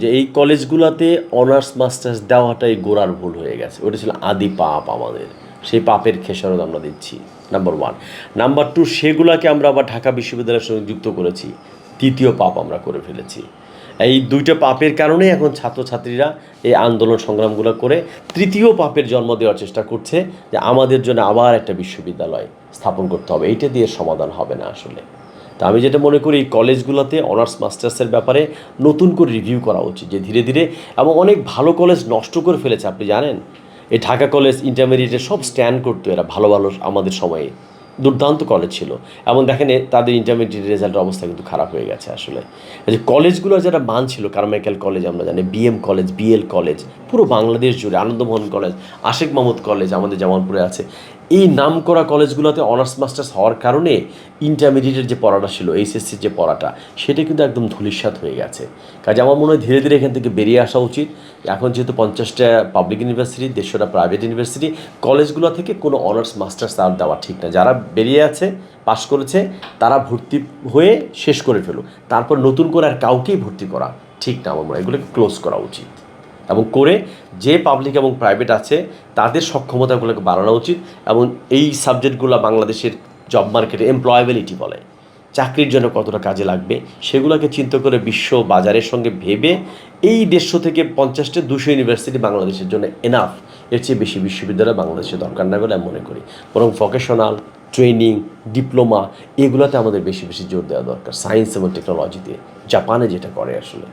যে এই কলেজগুলোতে honours masters দেওয়াটাই গোড়ার ভুল হয়ে গেছে। ওটা ছিল আদি পাপ আমাদের। সেই পাপের খেসারত আমরা দিচ্ছি নাম্বার ওয়ান নাম্বার টু সেগুলোকে আমরা আবার ঢাকা বিশ্ববিদ্যালয়ের সঙ্গে যুক্ত করেছি। তৃতীয় পাপ আমরা করে ফেলেছি। এই দুইটা পাপের কারণেই এখন ছাত্রছাত্রীরা এই আন্দোলন সংগ্রামগুলো করে তৃতীয় পাপের জন্ম দেওয়ার চেষ্টা করছে যে আমাদের জন্য আবার একটা বিশ্ববিদ্যালয় স্থাপন করতে হবে। এইটা দিয়ে সমাধান হবে না আসলে। তা আমি যেটা মনে করি, এই কলেজগুলোতে অনার্স, মাস্টার্সের ব্যাপারে নতুন করে রিভিউ করা উচিত যে ধীরে ধীরে এবং অনেক ভালো কলেজ নষ্ট করে ফেলেছে, আপনি জানেন? এই ঢাকা কলেজ ইন্টারমিডিয়েটে সব স্ট্যান্ড করতো এরা, ভালো ভালো আমাদের সময়ে। দুর্দান্ত কলেজ ছিল। এবং দেখেন তাদের ইন্টারমিডিয়েট রেজাল্টের অবস্থা কিন্তু খারাপ হয়ে গেছে আসলে। যে কলেজগুলো যারা মান ছিল কারমাইকেল কলেজ আমরা জানি বিএম কলেজ বিএল কলেজ পুরো বাংলাদেশ জুড়ে, আনন্দমোহন কলেজ আশেক মাহমুদ কলেজ আমাদের জামালপুরে আছে। এই নাম করা কলেজগুলোতে অনার্স মাস্টার্স হওয়ার কারণে ইন্টারমিডিয়েটের যে পড়াটা ছিল এইচএসসির যে পড়াটা, সেটা কিন্তু একদম ধূলিসাৎ হয়ে গেছে। কাজে আমার মনে হয় ধীরে ধীরে এখান থেকে বেরিয়ে আসা উচিত। এখন যেহেতু পঞ্চাশটা পাবলিক ইউনিভার্সিটি দেড়শোটা প্রাইভেট ইউনিভার্সিটি কলেজগুলো থেকে কোনো অনার্স মাস্টার্স আর দেওয়া ঠিক না। যারা বেরিয়ে আছে পাশ করেছে, তারা ভর্তি হয়ে শেষ করে ফেলুক। তারপর নতুন করে আর কাউকেই ভর্তি করা ঠিক না আমার মনে হয়। এগুলোকে ক্লোজ করা উচিত। এবং করে যে পাবলিক এবং প্রাইভেট আছে, তাদের সক্ষমতাগুলোকে বাড়ানো উচিত এবং এই সাবজেক্টগুলো বাংলাদেশের জব মার্কেটে এমপ্লয়াবিলিটি বলে। চাকরির জন্য কতটা কাজে লাগবে, সেগুলোকে চিন্তা করে বিশ্ব বাজারের সঙ্গে ভেবে এই দেড়শো থেকে পঞ্চাশটা দুশো ইউনিভার্সিটি বাংলাদেশের জন্য এনাফ এর চেয়ে বেশি বিশ্ববিদ্যালয় বাংলাদেশের দরকার না বলে আমি মনে করি। বরং ভোকেশনাল ট্রেনিং ডিপ্লোমা এগুলোতে আমাদের বেশি বেশি জোর দেওয়া দরকার সায়েন্স এবং টেকনোলজিতে জাপানে যেটা করে আসলে।